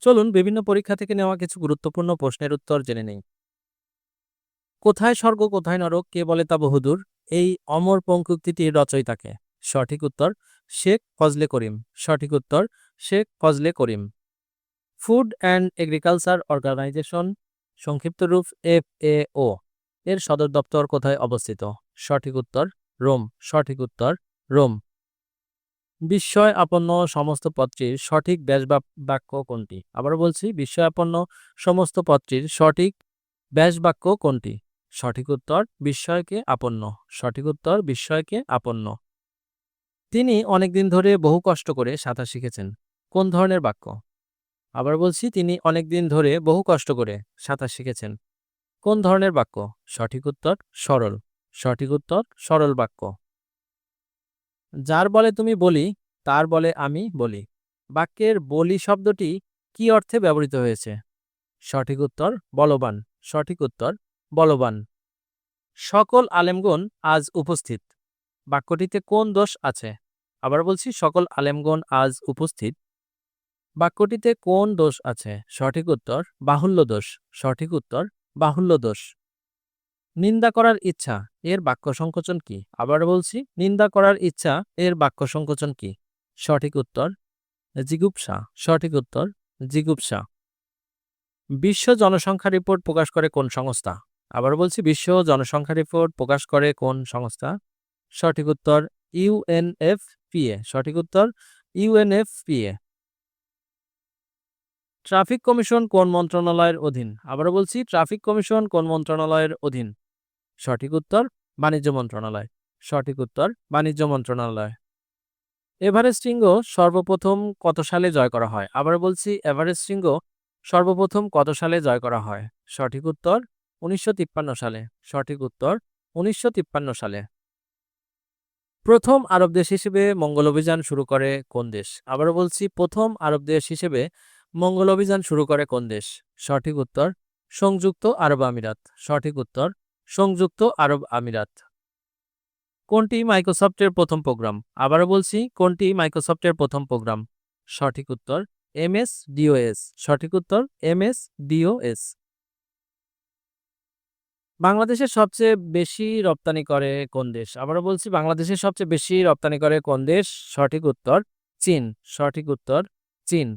চলুন বিভিন্ন পরীক্ষা থেকে নেওয়া কিছু গুরুত্বপূর্ণ প্রশ্নের উত্তর জেনে নেই। কোথায় স্বর্গ, কোথায় নরক, কে বলে তা বহুদূর? এই অমর পঙ্কুক্তিটির রচয়িতাকে সঠিক উত্তর, শেখ ফজলে করিম। সঠিক উত্তর, Sheikh Fazle Karim. Food and agriculture organisation, সংক্ষিপ্ত রূপ এফ এ ও এর সদর দপ্তর কোথায় অবস্থিত? সঠিক উত্তর, রোম। সঠিক উত্তর, রোম। বিস্ময় আপন্ন সমস্ত পত্রীর সঠিক ব্যাস বাক্য কোনটি? আবার বলছি, বিস্ময় আপন্ন সমস্ত পত্রীর সঠিক ব্যাস বাক্য কোনটি? সঠিক উত্তর, বিস্ময়কে আপন্ন। সঠিক উত্তর, বিস্ময়কে আপন্ন। তিনি অনেকদিন ধরে বহু কষ্ট করে সাঁতার শিখেছেন। কোন ধরনের বাক্য? আবার বলছি, তিনি অনেকদিন ধরে বহু কষ্ট করে সাঁতার শিখেছেন। কোন ধরনের বাক্য? সঠিক উত্তর, সরল। সঠিক উত্তর, সরল বাক্য। যার বলে তুমি বলি, তার বলে আমি বলি। বাক্যের বলি শব্দটি কি অর্থে ব্যবহৃত হয়েছে? সঠিক উত্তর, বলবান। সঠিক উত্তর, বলবান। সকল আলেমগণ আজ উপস্থিত। বাক্যটিতে কোন দোষ আছে? আবার বলছি, সকল আলেমগণ আজ উপস্থিত। বাক্যটিতে কোন দোষ আছে? সঠিক উত্তর, বাহুল্য দোষ। সঠিক উত্তর, বাহুল্য দোষ। নিন্দা করার ইচ্ছা, এর বাক্য সংকোচন কি? আবার বলছি, নিন্দা করার ইচ্ছা, এর বাক্য সংকোচন কি? সঠিক উত্তর, জিগুপসা। সঠিক উত্তর, জিগুপসা। বিশ্ব জনসংখ্যা রিপোর্ট প্রকাশ করে কোন সংস্থা? আবার বলছি, বিশ্ব জনসংখ্যা রিপোর্ট প্রকাশ করে কোন সংস্থা? সঠিক উত্তর ইউএনএফপিএ সঠিক উত্তর ইউএনএফপিএ ট্রাফিক কমিশন কোন মন্ত্রণালয়ের অধীন? আবার বলছি, ট্রাফিক কমিশন কোন মন্ত্রণালয়ের অধীন? সঠিক উত্তর, বাণিজ্য মন্ত্রণালয়। সঠিক উত্তর, বাণিজ্য মন্ত্রণালয়। এভারেস্ট শৃঙ্গ সর্বপ্রথম কত সালে জয় করা হয়? আবার বলছি, এভারেস্ট শৃঙ্গ সর্বপ্রথম কত সালে জয় করা হয়? সঠিক উত্তর, উনিশশো তিপ্পান্ন সালে। সঠিক উত্তর, উনিশশো তিপ্পান্ন সালে। প্রথম আরব দেশ হিসেবে মঙ্গল অভিযান শুরু করে কোন দেশ? আবার বলছি, প্রথম আরব দেশ হিসেবে মঙ্গল অভিযান শুরু করে কোন দেশ? সঠিক উত্তর, সংযুক্ত আরব আমিরাত। সঠিক উত্তর সংযুক্ত আরব আমিরাত। কোনটি মাইক্রোসফটের প্রথম প্রোগ্রাম? আবারও বলছি, কোনটি মাইক্রোসফটের প্রথম প্রোগ্রাম? সঠিক উত্তর এম এস ডিওএস। সঠিক উত্তর এম এস ডিওএস। বাংলাদেশের সবচেয়ে বেশি রপ্তানি করে কোন দেশ? আবারও বলছি, বাংলাদেশের সবচেয়ে বেশি রপ্তানি করে কোন দেশ? সঠিক উত্তর, চীন। সঠিক উত্তর, চীন।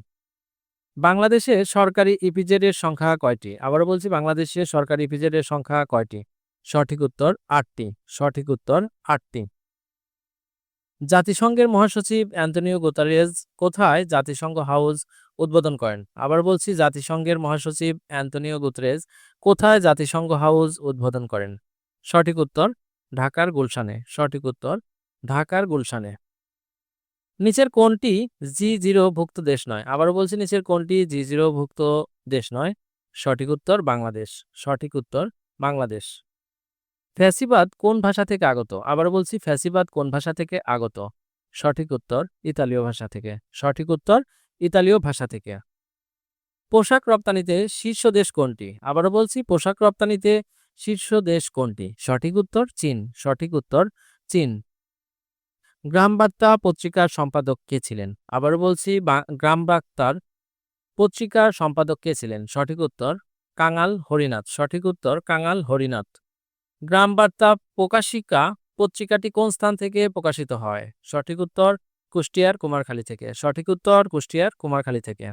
বাংলাদেশে সরকারি ইপিজেড এর সংখ্যা কয়টি? আবারও বলছি, বাংলাদেশে সরকারি ইপিজেডের সংখ্যা কয়টি? সঠিক উত্তর আটটি, সঠিক উত্তর আটটি। জাতিসংঘের মহাসচিব অ্যান্টনিও গুতারেজ কোথায় জাতিসংঘ হাউস উদ্বোধন করেন? আবার বলছি, জাতিসংঘের মহাসচিব অ্যান্টনিও গুতরেজ কোথায় জাতিসংঘ হাউস উদ্বোধন করেন? সঠিক উত্তর ঢাকার গুলশানে, সঠিক উত্তর ঢাকার গুলশানে। নিচের কোনটি জি জিরো ভুক্ত দেশ নয়। আবারও বলছি, নিচের কোনটি জি জিরো ভুক্ত দেশ নয়। সঠিক উত্তর বাংলাদেশ, সঠিক উত্তর বাংলাদেশ। ফ্যাসিবাদ কোন ভাষা থেকে আগত? আবার বলছি, ফ্যাসিবাদ কোন ভাষা থেকে আগত? সঠিক উত্তর, ইতালীয় ভাষা থেকে। সঠিক উত্তর, ইতালীয় ভাষা থেকে। পোশাক রপ্তানিতে শীর্ষ দেশ কোনটি? আবারও বলছি, পোশাক রপ্তানিতে শীর্ষ দেশ কোনটি? সঠিক উত্তর, চীন। সঠিক উত্তর, চীন। গ্রাম বার্তা পত্রিকার সম্পাদক কে ছিলেন? আবারও বলছি গ্রাম বার্তার পত্রিকার সম্পাদক কে ছিলেন? সঠিক উত্তর, কাঙাল হরিনাথ। সঠিক উত্তর, কাঙাল হরিনাথ। গ্রাম বার্তা প্রকাশিকা পত্রিকাটি কোন স্থান থেকে প্রকাশিত হয়? সঠিক উত্তর কুষ্টিয়ার কুমারখালী থেকে। সঠিক উত্তর কুষ্টিয়ার কুমারখালী থেকে।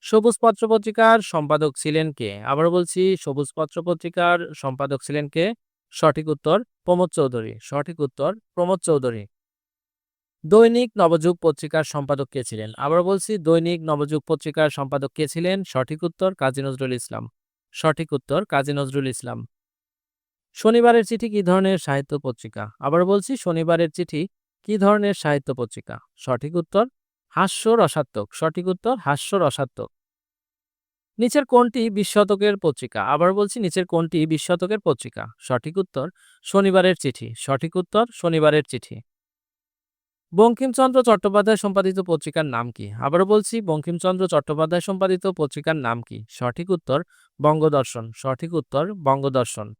সবুজ পত্র পত্রিকার সম্পাদক ছিলেন কে? আবার বলছি, সবুজ পত্র পত্রিকার সম্পাদক ছিলেন কে? সঠিক উত্তর প্রমোদ চৌধুরী। সঠিক উত্তর প্রমোদ চৌধুরী। দৈনিক নবযুগ পত্রিকার সম্পাদক কে ছিলেন? আবার বলছি, দৈনিক নবযুগ পত্রিকার সম্পাদক কে ছিলেন? সঠিক উত্তর কাজী নজরুল ইসলাম। সঠিক উত্তর কাজী নজরুল ইসলাম। শনিবারের চিঠি কি ধরনের সাহিত্য পত্রিকা? আবার বলছি, শনিবারের চিঠি কি ধরনের সাহিত্য পত্রিকা? সঠিক উত্তর হাস্য রসাত্মক সঠিক উত্তর হাস্য রসাত্মক নিচের কোনটি বিশ শতকের পত্রিকা? আবার বলছি, নিচের কোনটি বিশ শতকের পত্রিকা? সঠিক উত্তর, শনিবারের চিঠি। সঠিক উত্তর, শনিবারের চিঠি। বঙ্কিমচন্দ্র চট্টোপাধ্যায় সম্পাদিত পত্রিকার নাম কি? আবার বলছি, বঙ্কিমচন্দ্র চট্টোপাধ্যায় সম্পাদিত পত্রিকার নাম কি? সঠিক উত্তর, বঙ্গদর্শন। সঠিক উত্তর, বঙ্গদর্শন।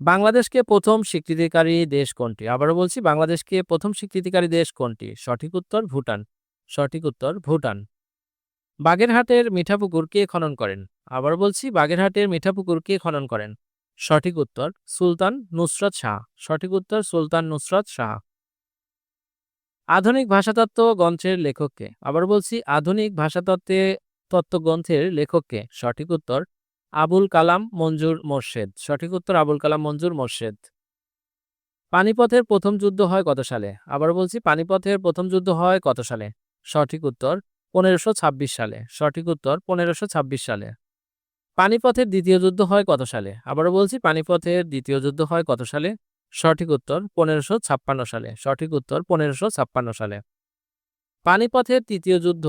বাংলাদেশকে প্রথম স্বীকৃতিকারী দেশ কোনটি? আবারও বলছি, বাংলাদেশকে প্রথম স্বীকৃতিকারী দেশ কোনটি? সঠিক উত্তর ভুটান। সঠিক উত্তর ভুটান। বাগেরহাটের মিঠাপুকুর কে খনন করেন? আবার বলছি, বাগেরহাটের মিঠাপুকুর কে খনন করেন? সঠিক উত্তর সুলতান নুসরত শাহ। সঠিক উত্তর সুলতান নুসরত শাহ। আধুনিক ভাষাতত্ত্ব গ্রন্থের লেখককে আবার বলছি, আধুনিক ভাষাতত্ত্বে তত্ত্বগ্রন্থের লেখককে সঠিক উত্তর আবুল কালাম মঞ্জুর মোর্শেদ। সঠিক উত্তর আবুল কালাম মঞ্জুর মোর্শেদ। পানিপথের প্রথম যুদ্ধ হয় কত সালে? আবার বলছি, পানিপথের প্রথম যুদ্ধ হয় কত সালে? সঠিক উত্তর, পনেরোশো সালে। সঠিক উত্তর, পনেরোশো সালে। পানিপথের দ্বিতীয় যুদ্ধ হয় কত সালে? আবারও বলছি, পানিপথের দ্বিতীয় যুদ্ধ হয় কত সালে? সঠিক উত্তর, পনেরোশো সালে। সঠিক উত্তর, পনেরোশো সালে। পানিপথের তৃতীয় যুদ্ধ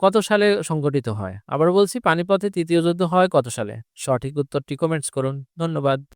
কত সালে সংঘটিত হয়? আবার বলছি, পানিপথে তৃতীয় যুদ্ধ হয় কত সালে? সঠিক উত্তরটি কমেন্টস করুন। ধন্যবাদ।